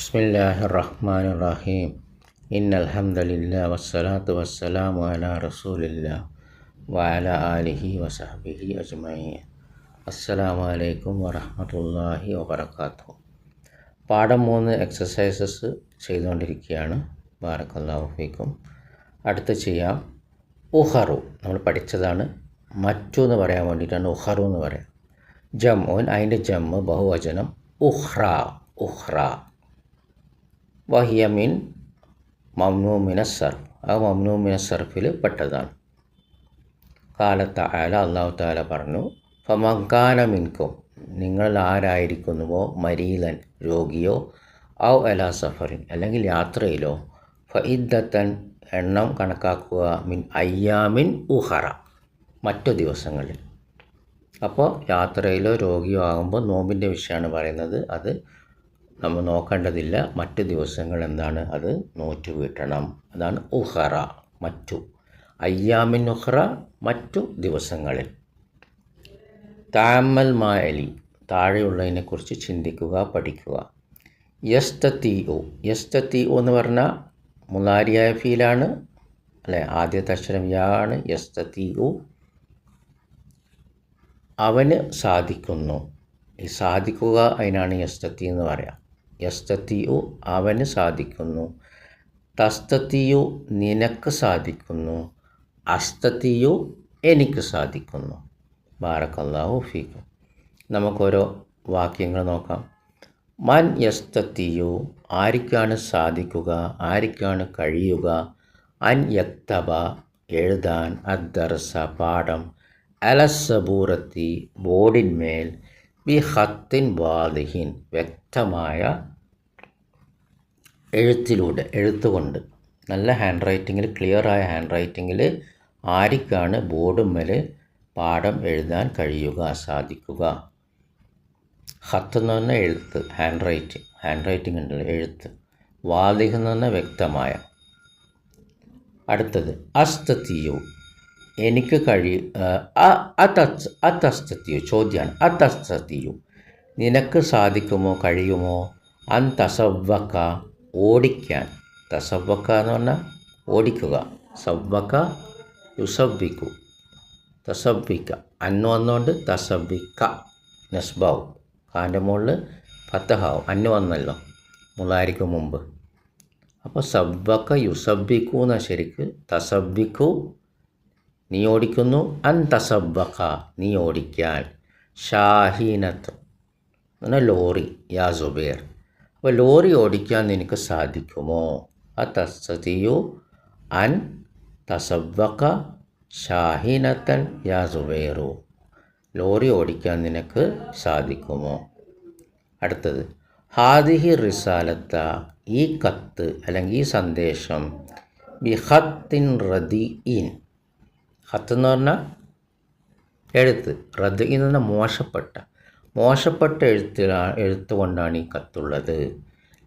ബിസ്മില്ലാഹി റഹ്മാൻ റഹീം ഇൻ അൽഹംദലില്ല വസ്സലാത്തു വസ്സലാമു അല റസൂലില്ല വഅല ആലിഹി വസഹബിഹി അജ്മഈൻ അസ്സലാമു അലൈക്കും വറഹ്മത്തുള്ളാഹി വബറകാതുഹു പാഠം മൂന്ന് എക്സസൈസസ് ചെയ്തുകൊണ്ടിരിക്കുകയാണ്. ബാറക്കല്ലാഹു ഫീക്കും. അടുത്ത് ചെയ്യാം. ഉഹറു. നമ്മൾ പഠിച്ചതാണ്. മറ്റു എന്ന് പറയാൻ വേണ്ടിയിട്ടാണ് ഉഹറു എന്ന് പറയാം. ജമ്മു അതിന്റെ ജമ്മ് ബഹുവചനം. ഉഹ്റ. ഉഹ്റ. വഹിയ മീൻ മിന സർഫ് ആ മംനൂമിന സർഫിൽ പെട്ടതാണ്. കാലത്ത ആല അള്ളാഹു താല പറഞ്ഞു ഫമങ്കാന മിൻകും നിങ്ങൾ ആരായിരിക്കുന്നുവോ? മരീലൻ രോഗിയോ? ഔ അല സഫറിൻ അല്ലെങ്കിൽ യാത്രയിലോ? ഫഇദ്ദത്തൻ എണ്ണം കണക്കാക്കുക മിൻ അയ്യാമിൻ ഉഹറ മറ്റു ദിവസങ്ങളിൽ. അപ്പോൾ യാത്രയിലോ രോഗിയോ ആകുമ്പോൾ നോമ്പിന്റെ വിഷയമാണ് പറയുന്നത്. അത് നമ്മൾ നോക്കേണ്ടതില്ല. മറ്റ് ദിവസങ്ങൾ എന്താണ്? അത് നോറ്റ് വീട്ടണം അതാണ് ഉഹറ മറ്റു. അയ്യാമിൻ ഉഹ്റ മറ്റു ദിവസങ്ങളിൽ. താമൽ മായലി താഴെയുള്ളതിനെക്കുറിച്ച് ചിന്തിക്കുക പഠിക്കുക. യസ്തത്തി ഒ യസ്തത്തി ഒ എന്ന് പറഞ്ഞാൽ മുലാരിയായ ഫീലാണ് അല്ലേ? ആദ്യത്തെ അക്ഷരം യാ ആണ് യസ്തത്തി ഒ അവന് സാധിക്കുന്നു. ഈ സാധിക്കുക അതിനാണ് യസ്തത്തി എന്ന് പറയാം. യസ്തത്തിയു അവന് സാധിക്കുന്നു. തസ്തത്തിയു നിനക്ക് സാധിക്കുന്നു. അസ്തത്തിയു എനിക്ക് സാധിക്കുന്നു. ബാറക്കല്ലാഹു ഫീക്കും. നമുക്കോരോ വാക്യങ്ങൾ നോക്കാം. മൻ യസ്തത്തിയു ആർക്കാണ് സാധിക്കുക? ആർക്കാണ് കഴിയുക? അൻ യക്തബ എഴുതാൻ അദ്ദർസ പാഠം. അലസബൂറത്തി ബോർഡിന്മേൽ ബി ഹത്തിൻ വാദിഹിൻ വ്യക്തമായ എഴുത്തിലൂടെ എഴുത്തുകൊണ്ട്. നല്ല ഹാൻഡ് റൈറ്റിങ്ങിൽ ക്ലിയറായ ഹാൻഡ് റൈറ്റിങ്ങിൽ ആർക്കാണ് ബോർഡുമ്മൽ പാഠം എഴുതാൻ കഴിയുക സാധിക്കുക? ഹത്ത് എന്ന് പറഞ്ഞാൽ എഴുത്ത് ഹാൻഡ് റൈറ്റ് ഹാൻഡ് റൈറ്റിംഗ് ഉണ്ടല്ലോ എഴുത്ത്. വാദിഹ് എന്ന് പറഞ്ഞാൽ വ്യക്തമായ. അടുത്തത് അസ്തത്തിയോ എനിക്ക് കഴി അതസ്തത്തിയോ ചോദ്യമാണ് അതസ്തത്തിയോ നിനക്ക് സാധിക്കുമോ കഴിയുമോ? അൻ തസവക്ക ഓടിക്കാൻ. തസവക്ക എന്ന് പറഞ്ഞാൽ ഓടിക്കുക. സവ്വക്ക യുസബിക്കു തസബിക്ക അന്ന് വന്നുകൊണ്ട് തസബിക്ക നസ്ബാവും. കാന്റെ മുകളിൽ ഫത്തഹാവും. അന്ന് വന്നല്ലോ. മുളാരിക്ക് മുമ്പ്. അപ്പോൾ സവ്വക്ക യുസബിക്കു എന്ന ശരിക്ക്? തസബിക്കു നീ ഓടിക്കുന്നു. അൻ തസബക്ക നീ ഓടിക്കാൻ. ഷാഹീനത്ത്. എന്നാൽ ലോറി. യാ സുബേർ. അപ്പോൾ ലോറി ഓടിക്കാൻ നിനക്ക് സാധിക്കുമോ? അ തസ്തിയു അൻ തസവക്ക ഷാഹീനത്തൻ യാ ലോറി ഓടിക്കാൻ നിനക്ക് സാധിക്കുമോ? അടുത്തത് ഹാദിഹി റിസാലത്ത ഈ കത്ത് അല്ലെങ്കിൽ ഈ സന്ദേശം ബിഹത്തിൻ റദി ഇൻ ഹത്ത് എന്ന് പറഞ്ഞാൽ എഴുത്ത്. റദ് എന്ന് പറഞ്ഞാൽ മോശപ്പെട്ട. മോശപ്പെട്ട എഴുത്തിലാണ് എഴുത്തുകൊണ്ടാണ് ഈ കത്തുള്ളത്.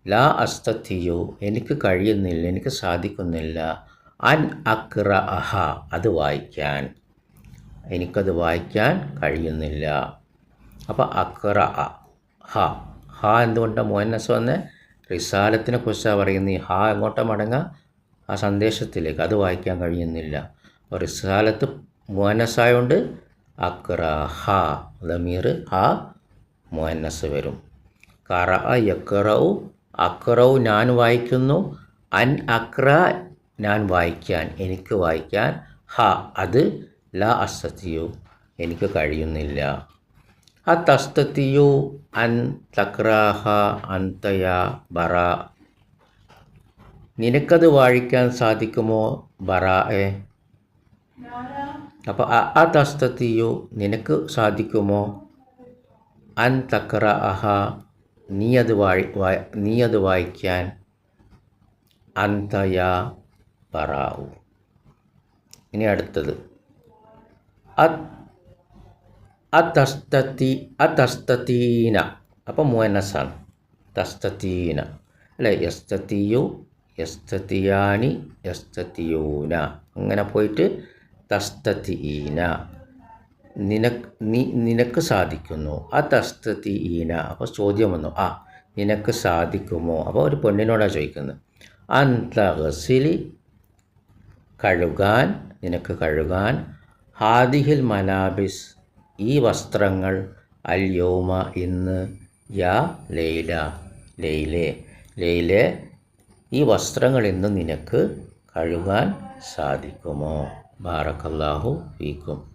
ലാ അസ്തത്തിയോ എനിക്ക് കഴിയുന്നില്ല എനിക്ക് സാധിക്കുന്നില്ല. അൻ അക്ര അഹ അത് വായിക്കാൻ. എനിക്കത് വായിക്കാൻ കഴിയുന്നില്ല. അപ്പോൾ അക്ര അ ഹ ഹ എന്തുകൊണ്ടാണ് മോഹനസ് വന്ന്? റിസാലത്തിനെ കുറിച്ചാണ് പറയുന്നത് ഈ ഹ എങ്ങോട്ടാണ് മടങ്ങുക ആ സന്ദേശത്തിലേക്ക്. അത് വായിക്കാൻ കഴിയുന്നില്ല. അപ്പോൾ റിസാലത്ത് മുഹന്നസായോണ്ട് അക്ര ഹ ദമീർ ഹ. മുഹന്നസ് വരും. കറ യക്റവു അക്റവു ഞാൻ വായിക്കുന്നു. അൻ അക്ര ഞാൻ വായിക്കാൻ എനിക്ക് വായിക്കാൻ. ഹ അത് ല അസ്തത്തിയു എനിക്ക് കഴിയുന്നില്ല. അ തസ്തത്തിയു അൻ തക്രാഹ അന്തയ ബറ. നിനക്കത് വായിക്കാൻ സാധിക്കുമോ ബറ എ? അപ്പോൾ അ തസ്തത്തിയു നിനക്ക് സാധിക്കുമോ? അൻ തക്കറ അഹ നീ അത് വായി നീ അത് വായിക്കാൻ അന്തയ പറാവു ഇനി അടുത്തത്. അതസ്തത്തി അതസ്തീന അപ്പോൾ മുവനസാണ് തസ്തീന അല്ലേ? യസ്തത്തിയു യസ്തത്തിയാനി യസ്തത്തിയൂന അങ്ങനെ പോയിട്ട് തസ്തീന നിനക്ക് നീ നിനക്ക് സാധിക്കുന്നു. ആ ഈന. അപ്പോൾ ചോദ്യം വന്നു. ആ നിനക്ക് സാധിക്കുമോ? അപ്പോൾ ഒരു പെണ്ണിനോടാണ് ചോദിക്കുന്നത്. അന്തഹസിലി കഴുകാൻ നിനക്ക് കഴുകാൻ ഹാദിഹിൽ മലാബിസ് ഈ വസ്ത്രങ്ങൾ അൽ ഇന്ന് യാ ലൈല ലൈലെ ലൈലെ ഈ വസ്ത്രങ്ങൾ ഇന്ന് നിനക്ക് കഴുകാൻ സാധിക്കുമോ? ബാറക്കല്ലാഹു ഫീക്കും.